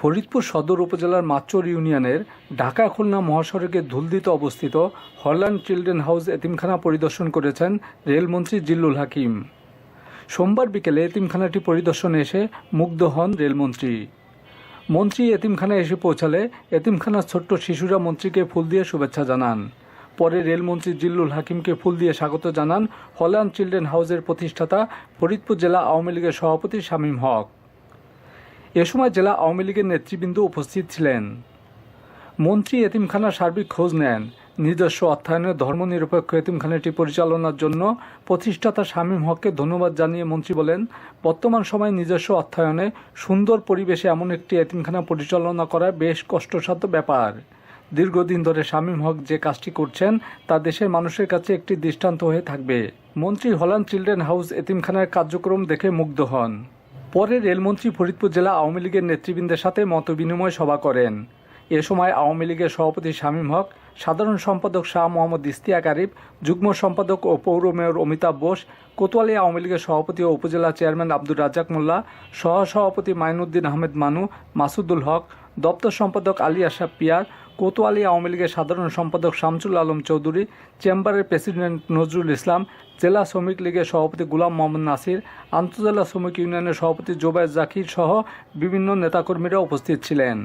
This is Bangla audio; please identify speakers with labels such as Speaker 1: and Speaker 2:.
Speaker 1: ফরিদপুর সদর উপজেলার মাচর ইউনিয়নের ঢাকা খুলনা মহাসড়কের ধুলদিতে অবস্থিত হল্যান্ড চিলড্রেন হাউস এতিমখানা পরিদর্শন করেছেন রেলমন্ত্রী জিল্লুল হাকিম। সোমবার বিকেলে এতিমখানাটি পরিদর্শনে এসে মুগ্ধ হন রেলমন্ত্রী। মন্ত্রী এতিমখানায় এসে পৌঁছালে এতিমখানার ছোট্ট শিশুরা মন্ত্রীকে ফুল দিয়ে শুভেচ্ছা জানান। পরে রেলমন্ত্রী জিল্লুল হাকিমকে ফুল দিয়ে স্বাগত জানান হল্যান্ড চিলড্রেন হাউসের প্রতিষ্ঠাতা ফরিদপুর জেলা আওয়ামী লীগের সভাপতি শামীম হক। এ সময় জেলা আওয়ামী লীগের নেতৃবৃন্দ উপস্থিত ছিলেন। মন্ত্রী এতিমখানার সার্বিক খোঁজ নেন। নিজস্ব অর্থায়নে ধর্মনিরপেক্ষ এতিমখানাটি পরিচালনার জন্য প্রতিষ্ঠাতা শামীম হককে ধন্যবাদ জানিয়ে মন্ত্রী বলেন, বর্তমান সময়ে নিজস্ব অর্থায়নে সুন্দর পরিবেশে এমন একটি এতিমখানা পরিচালনা করা বেশ কষ্টসাধ্য ব্যাপার। দীর্ঘদিন ধরে শামীম হক যে কাজটি করছেন, তা দেশের মানুষের কাছে একটি দৃষ্টান্ত হয়ে থাকবে। মন্ত্রী হল্যান্ড চিলড্রেন হাউস এতিমখানার কার্যক্রম দেখে মুগ্ধ হন। পরে রেলমন্ত্রী ফরিদপুর জেলা আওয়ামী লীগের নেতৃবৃন্দের সাথে মতবিনিময় সভা করেন। এ সময় আওয়ামী লীগের সভাপতি শামীম হক, সাধারণ সম্পাদক শাহ মোহাম্মদ ইস্তিয়া কারিব যুগ্ম সম্পাদক ও পৌর মেয়র অমিতাভ বোস, কোতোয়ালি আওয়ামী লীগের সভাপতি ও উপজেলা চেয়ারম্যান আব্দুর রাজ্জাক মোল্লা সহ সভাপতি মাইনুদ্দিন আহমেদ মানু, মাসুদুল হক দপ্তর সম্পাদক আলী আশা পিয়ার কোতোয়ালি আওয়ামী লীগের সাধারণ সম্পাদক শামসুল আলম চৌধুরী, চেম্বারের প্রেসিডেন্ট নজরুল ইসলাম, জেলা শ্রমিক লীগের সভাপতি গুলাম মোহাম্মদ নাসির, আন্তজেলা শ্রমিক ইউনিয়নের সভাপতি জোবায়ের জাকির সহ বিভিন্ন নেতাকর্মীরা উপস্থিত ছিলেন।